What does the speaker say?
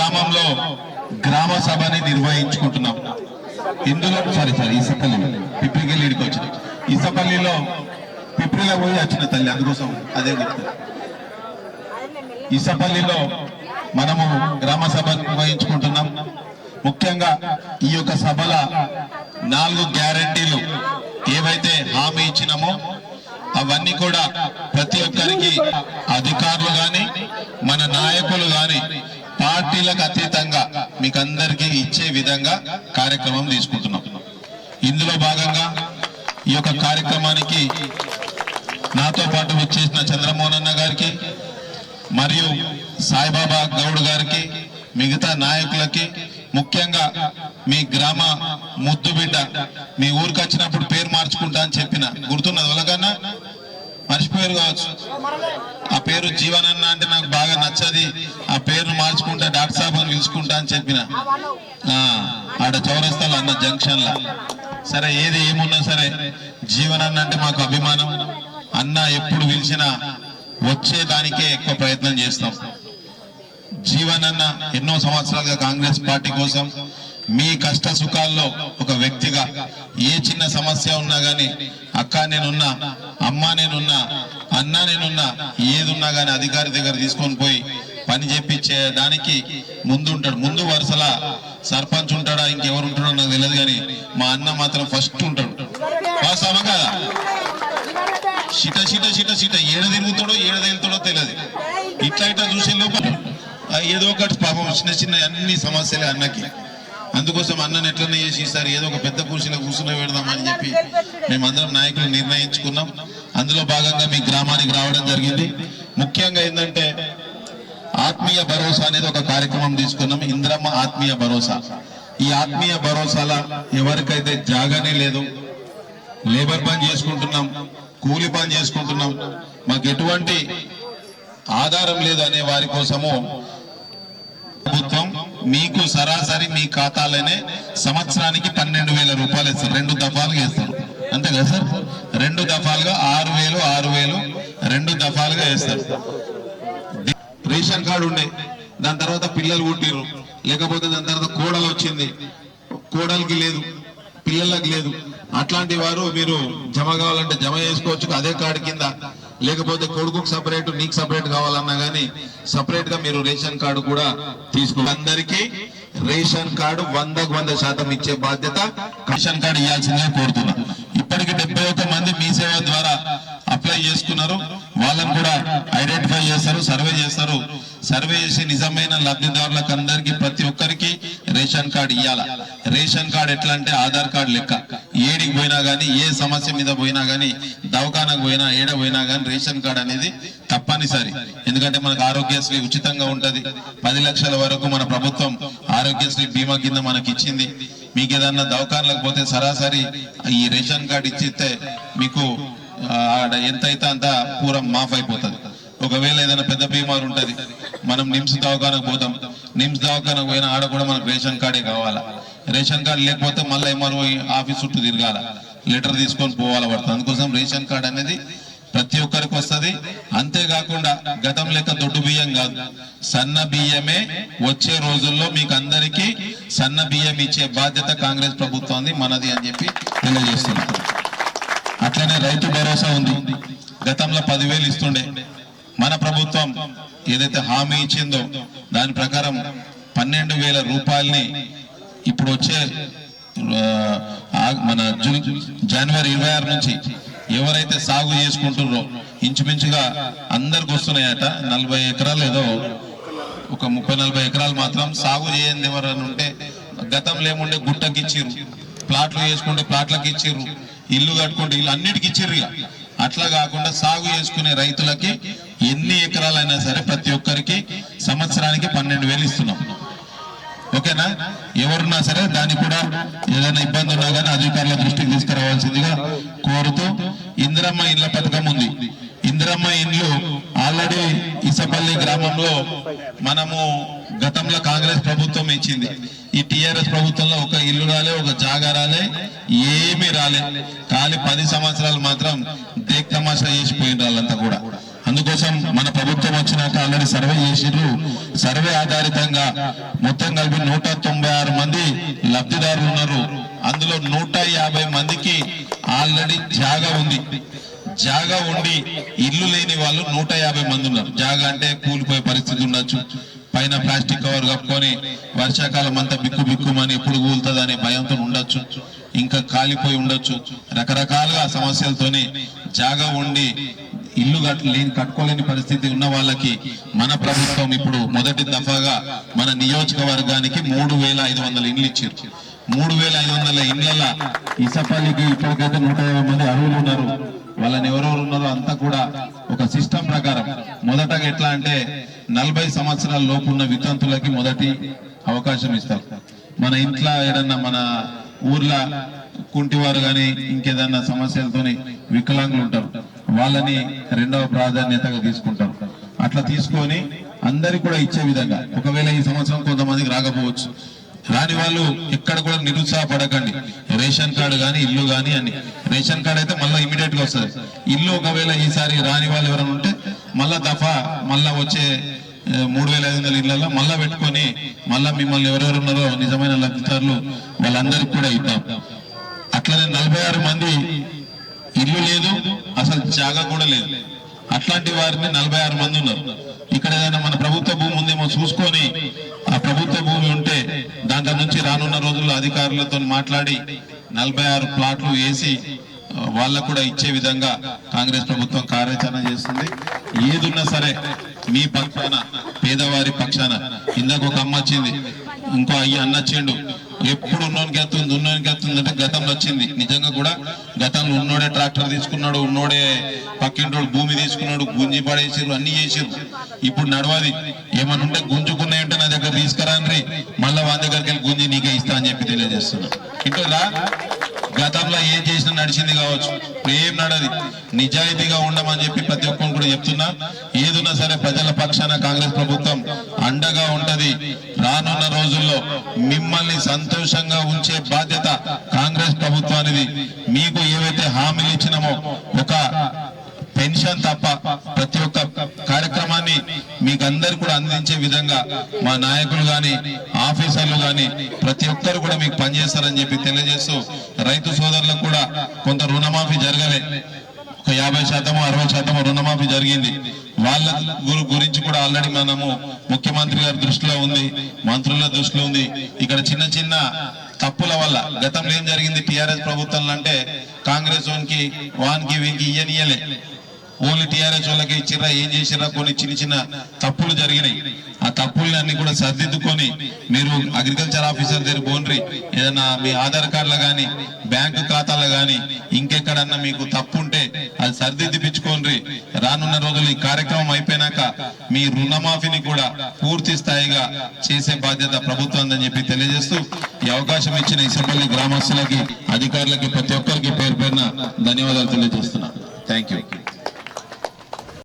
గ్రామంలో గ్రామ సభని నిర్వహించుకుంటున్నాం. ఇందులో సారీ సారీ ఇసపల్లి పిప్పికెళ్ళి ఇడికి వచ్చిన. ఇసపల్లిలో పిప్రిలో పోయి వచ్చిన తల్లి అందుకోసం అదే గుర్తు ఇసపల్లిలో మనము గ్రామ సభ నిర్వహించుకుంటున్నాం. ముఖ్యంగా ఈ యొక్క సభల నాలుగు గ్యారంటీలు ఏవైతే హామీ ఇచ్చినామో అవన్నీ కూడా ప్రతి ఒక్కరికి అధికారులు కానీ మన నాయకులు గాని పార్టీలకు మీకు అందరికీ ఇచ్చే విధంగా కార్యక్రమం తీసుకుంటున్నాం. ఇందులో భాగంగా ఈ యొక్క కార్యక్రమానికి నాతో పాటు వచ్చేసిన చంద్రమోహన్ అన్న గారికి మరియు సాయిబాబా గౌడ్ గారికి మిగతా నాయకులకి ముఖ్యంగా మీ గ్రామ ముద్దు బిడ్డ మీ ఊరికి వచ్చినప్పుడు పేరు మార్చుకుంటా అని చెప్పిన గుర్తున్నది ఒలగన్నా మర్చిపోయారు కావచ్చు. ఆ పేరు జీవనన్న అంటే నాకు నచ్చది ఆ పేరును మార్చుకుంటా డాక్టర్ సాబ్ అని పిలుచుకుంటా అని చెప్పిన. ఆ, ఆడ చౌరస్తాలు అన్న జంక్షన్లా. సరే ఏది ఏమున్నా సరే జీవనన్న అంటే మాకు అభిమానం. అన్న ఎప్పుడు పిలిచినా వచ్చేదానికే ఎక్కువ ప్రయత్నం చేస్తాం. జీవనన్న ఎన్నో సంవత్సరాలుగా కాంగ్రెస్ పార్టీ కోసం మీ కష్ట సుఖాల్లో ఒక వ్యక్తిగా ఏ చిన్న సమస్య ఉన్నా గానీ అక్క నేనున్నా అమ్మ నేనున్నా అన్న నేనున్నా ఏదున్నా గానీ అధికారి దగ్గర తీసుకొని పోయి పని చేపించే దానికి ముందు ఉంటాడు ముందు వరుసల సర్పంచ్ ఉంటాడా ఇంకెవరు ఉంటాడో నాకు తెలియదు కానీ మా అన్న మాత్రం ఫస్ట్ ఉంటాడు. వాస్తవమా కదా? చిట చిట చిట చిట ఏడ తిరుగుతాడో ఏడ తిరుగుతాడో తెలియదు. ఇట్లా ఇట్లా చూసే లోపల ఏదో ఒకటి పాపం చిన్న చిన్న అన్ని సమస్యలే అన్నకి. అందుకోసం అన్నని ఎట్లనే చేసి ఈసారి ఏదో ఒక పెద్ద కుర్చీలో కూర్చుని పెడదామని చెప్పి మేమందరం నాయకులు నిర్ణయించుకున్నాం. అందులో భాగంగా మీ గ్రామానికి రావడం జరిగింది. ముఖ్యంగా ఏంటంటే ఆత్మీయ భరోసా అనేది ఒక కార్యక్రమం తీసుకున్నాం. ఇంద్రమ్మ ఆత్మీయ భరోసా. ఈ ఆత్మీయ భరోసాల ఎవరికైతే జాగానే లేదు లేబర్ పని చేసుకుంటున్నాం కూలి పని చేసుకుంటున్నాం మాకు ఎటువంటి ఆధారం లేదు అనే వారి కోసము ప్రభుత్వం మీకు సరాసరి మీ ఖాతాలోనే సంవత్సరానికి పన్నెండు వేల రూపాయలు ఇస్తారు రెండు దఫాలుగా ఇస్తారు అంతే కదా సార్? రెండు దఫాలుగా ఆరు వేలు ఆరు వేలు రెండు దఫాలుగా వేస్తారు. రేషన్ కార్డు ఉండే. దాని తర్వాత పిల్లలు పుట్టిరు లేకపోతే దాని తర్వాత కోడలు వచ్చింది. కోడలికి లేదు. పిల్లలకి లేదు. అట్లాంటి వారు మీరు జమ కావాలంటే జమ చేసుకోవచ్చు. అదే కార్డు కింద లేకపోతే కొడుకుకు సపరేట్ నీకు సపరేట్ కావాలన్నా గానీ సపరేట్గా మీరు రేషన్ కార్డు కూడా తీసుకో అందరికీ రేషన్ కార్డు వందకు వంద శాతం ఇచ్చే బాధ్యత రేషన్ కార్డు ఇవ్వాల్సిందే కోరుతున్నా. ఇప్పటికి డెబ్బై మంది మీ సేవ ద్వారా అప్లై చేసుకున్నారు. వాళ్ళని కూడా ఐడెంటిఫై చేస్తారు సర్వే చేస్తారు. సర్వే చేసి నిజమైన లబ్ధిదారులకు అందరికీ ప్రతి ఒక్కరికి రేషన్ కార్డు ఇవ్వాల రేషన్ కార్డు ఎట్లా అంటే ఆధార్ కార్డు లెక్క. ఏడికి పోయినా కానీ ఏ సమస్య మీద పోయినా కానీ దవాఖానకు పోయినా ఏడ పోయినా కానీ రేషన్ కార్డు అనేది తప్పనిసరి. ఎందుకంటే మనకు ఆరోగ్యశ్రీ ఉచితంగా ఉంటది. పది లక్షల వరకు మన ప్రభుత్వం ఆరోగ్యశ్రీ బీమా కింద మనకి ఇచ్చింది. మీకు ఏదన్నా దవాఖానలకు పోతే సరాసరి ఈ రేషన్ కార్డు ఇచ్చితే మీకు ఆడ ఎంతైతే అంత పూరం మాఫ్ అయిపోతుంది. ఒకవేళ ఏదైనా పెద్ద బీమారు ఉంటుంది మనం నిమ్స్ దవాఖానకు పోతాం. నిమ్స్ దవాఖానకు పోయినా ఆడ కూడా మనకు రేషన్ కార్డే కావాలా? రేషన్ కార్డు లేకపోతే మళ్ళీ ఎంఆర్ఓ ఆఫీస్ చుట్టూ తిరగాల? లెటర్ తీసుకొని పోవాల పడుతుంది అందుకోసం రేషన్ కార్డు అనేది ప్రతి ఒక్కరికి వస్తది. అంతేకాకుండా గతం లెక్క దొడ్డు బియ్యం కాదు. సన్న బియ్యమే వచ్చే రోజుల్లో మీకు అందరికీ సన్న బియ్యం ఇచ్చే బాధ్యత కాంగ్రెస్ ప్రభుత్వం మనది అని చెప్పి తెలియజేస్తున్నారు అట్లనే రైతు భరోసా ఉంది. గతంలో పదివేలు ఇస్తుండే. మన ప్రభుత్వం ఏదైతే హామీ ఇచ్చిందో దాని ప్రకారం పన్నెండు వేల రూపాయల్ని ఇప్పుడు వచ్చే మన జూన్ జనవరి ఇరవై ఆరు నుంచి ఎవరైతే సాగు చేసుకుంటున్నారో ఇంచుమించుగా అందరికి వస్తున్నాయట. నలభై ఎకరాలు ఏదో ఒక ముప్పై నలభై ఎకరాలు మాత్రం సాగు చేయండి ఎవరైనా ఉంటే గతంలో ఏముండే గుట్టకిచ్చిరు ప్లాట్లు వేసుకుంటే ప్లాట్లకి ఇచ్చిర్రు. ఇల్లు కట్టుకుంటే ఇల్లు అన్నిటికి ఇచ్చిర్రు ఇక. అట్లా కాకుండా సాగు చేసుకునే రైతులకి ఎన్ని ఎకరాలైనా సరే ప్రతి ఒక్కరికి సంవత్సరానికి పన్నెండు వేలు ఇస్తున్నాం. ఓకేనా? ఎవరున్నా సరే దానికి కూడా ఏదైనా ఇబ్బంది ఉన్నా కానీ అధికారుల దృష్టికి తీసుకురావాల్సిందిగా కోరుతూ ఇందిరమ్మ ఇళ్ళ పథకం ఉంది. ఇందిరమ్మ ఇండ్లు ఆల్రెడీ ఇసపల్లి గ్రామంలో మనము గతంలో కాంగ్రెస్ ప్రభుత్వం ఇచ్చింది. ఈ టిఆర్ఎస్ ప్రభుత్వంలో ఒక ఇల్లు రాలే ఒక జాగా రాలే ఏమీ రాలే. ఖాళీ పది సంవత్సరాలు మాత్రం దేక్ తమాషా చేసిపోయిన వాళ్ళంతా కూడా. అందుకోసం మన ప్రభుత్వం వచ్చినాక ఆల్రెడీ సర్వే చేసిర్రు. సర్వే ఆధారితంగా మొత్తం కలిపి నూట తొంభై ఆరు మంది లబ్ధిదారులు ఉన్నారు. అందులో నూట యాభై మందికి ఆల్రెడీ జాగా ఉంది. జాగా ఉండి ఇల్లు లేని వాళ్ళు నూట యాభై మంది ఉన్నారు. జాగా అంటే కూలిపోయే పరిస్థితి ఉండొచ్చు. పైన ప్లాస్టిక్ కవర్ కప్పుకొని వర్షాకాలం అంతా బిక్కు బిక్కుమని ఎప్పుడు కూలుతుంది అనే భయంతో ఉండొచ్చు. ఇంకా కాలిపోయి ఉండొచ్చు. రకరకాలుగా సమస్యలతోనే జాగా ఉండి ఇల్లు లేని కట్టుకోలేని పరిస్థితి ఉన్న వాళ్ళకి మన ప్రభుత్వం ఇప్పుడు మొదటి దఫాగా మన నియోజకవర్గానికి మూడు వేల ఐదు వందల ఇండ్లు ఇచ్చారు. మూడు వేల ఐదు వందల ఇండ్ల ఇసపల్లికి ఇప్పటికైతే నూట యాభై మంది అర్హులు ఉన్నారు. వాళ్ళని ఎవరెవరు ఉన్నారో అంతా కూడా ఒక సిస్టమ్ ప్రకారం. మొదటగా ఎట్లా అంటే నలభై సంవత్సరాల లోపు ఉన్న వితంతులకి మొదటి అవకాశం ఇస్తారు. మన ఇంట్లో ఏదన్నా మన ఊర్లో కుంటివారు కానీ ఇంకేదన్నా సమస్యలతోని వికలాంగులు ఉంటారు. వాళ్ళని రెండవ ప్రాధాన్యతగా తీసుకుంటారు. అట్లా తీసుకొని అందరికి కూడా ఇచ్చే విధంగా. ఒకవేళ ఈ సంవత్సరం కొంతమందికి రాకపోవచ్చు. రాని వాళ్ళు ఎక్కడ కూడా నిరుత్సాహపడకండి. రేషన్ కార్డు కానీ ఇల్లు కానీ అని రేషన్ కార్డు అయితే మళ్ళీ ఇమీడియట్గా వస్తుంది. ఇల్లు ఒకవేళ ఈసారి రాని వాళ్ళు ఎవరైనా ఉంటే మళ్ళా దఫా మళ్ళా వచ్చే మూడు వేల ఐదు వందల ఇళ్ళలో మళ్ళా పెట్టుకొని మళ్ళా మిమ్మల్ని ఎవరెవరు ఉన్నారో నిజమైన లబ్ధిదారులు వాళ్ళందరికీ కూడా ఇద్దాం. అట్లనే నలభై ఆరు మంది ఇల్లు లేదు అసలు జాగా కూడా లేదు. అట్లాంటి వారిని నలభై ఆరు మంది ఉన్నారు. ఇక్కడ ఏదైనా మన ప్రభుత్వ భూమి ఉందేమో చూసుకొని ఆ ప్రభుత్వ భూమి ఉంటే దాంట్లో నుంచి రానున్న రోజుల్లో అధికారులతో మాట్లాడి నలభై ఆరు ప్లాట్లు వేసి వాళ్ళకు కూడా ఇచ్చే విధంగా కాంగ్రెస్ ప్రభుత్వం కార్యాచరణ చేస్తుంది. ఏదున్నా సరే మీ పక్షాన పేదవారి పక్షాన ఇందాక ఒక అమ్మ వచ్చింది ఇంకో అయ్యి అన్న వచ్చిండు. ఎప్పుడు ఉన్నోనికి ఎత్తుంది ఉన్నోనికి ఎత్తుంది అంటే గతంలో వచ్చింది. నిజంగా కూడా గతంలో ఉన్నోడే ట్రాక్టర్ తీసుకున్నాడు ఉన్నోడే పక్కింటోడు భూమి తీసుకున్నాడు గుంజి పడేసిరు అన్ని చేసిరు ఇప్పుడు నడవది. ఏమనుంటే ఉంటే గుంజుకున్నాయి మళ్ళా వాళ్ళ దగ్గరికి వెళ్ళి గుంజి నీకే ఇస్తా అని చెప్పి తెలియజేస్తున్నా. ఇంటోరా గతంలో ఏం చేసినా నడిచింది కావచ్చు. ఏం నడది. నిజాయితీగా ఉండమని చెప్పి ప్రతి ఒక్కరు కూడా చెప్తున్నా. ఏదున్నా సరే ప్రజల పక్షాన కాంగ్రెస్ ప్రభుత్వం అండగా ఉంటది. రానున్న రోజుల్లో మిమ్మల్ని సంతోషంగా ఉంచే బాధ్యత కాంగ్రెస్ ప్రభుత్వానికి మీకు ఏవైతే హామీలు ఇచ్చినామో ఒక పెన్షన్ తప్ప ప్రతి ఒక్క మీకు అందరు కూడా అందించే విధంగా మా నాయకులు గాని ఆఫీసర్లు గాని ప్రతి ఒక్కరు కూడా మీకు పనిచేస్తారని చెప్పి తెలియజేస్తూ రైతు సోదరులకు కూడా కొంత రుణమాఫీ జరగలే. ఒక యాభై శాతము అరవై శాతము రుణమాఫీ జరిగింది. వాళ్ళ గురించి కూడా ఆల్రెడీ మనము ముఖ్యమంత్రి గారి దృష్టిలో ఉంది మంత్రుల దృష్టిలో ఉంది. ఇక్కడ చిన్న చిన్న తప్పుల వల్ల గతంలో ఏం జరిగింది టిఆర్ఎస్ ప్రభుత్వంలో అంటే కాంగ్రెస్ వానికి వానికి వీనికి ఇయ్యనియలే ఓన్లీ టీఆర్ఎస్ వాళ్ళకి ఇచ్చిరా ఏం చేసిరా కొన్ని చిన్న చిన్న తప్పులు జరిగినాయి. ఆ తప్పులన్నీ కూడా సర్దిద్దుకొని మీరు అగ్రికల్చర్ ఆఫీసర్ దగ్గర బోన్రి ఏదైనా మీ ఆధార్ కార్డులో కానీ బ్యాంకు ఖాతాలో కానీ ఇంకెక్కడన్నా మీకు తప్పు ఉంటే అది సర్దిద్దిపించుకోండి రానున్న రోజులు ఈ కార్యక్రమం అయిపోయినాక మీ రుణమాఫీని కూడా పూర్తి స్థాయిగా చేసే బాధ్యత ప్రభుత్వం అని చెప్పి తెలియజేస్తూ ఈ అవకాశం ఇచ్చిన ఇసపల్లి గ్రామస్తులకి అధికారులకి ప్రతి ఒక్కరికి పేరు పేరున ధన్యవాదాలు తెలియజేస్తున్నా. Thank you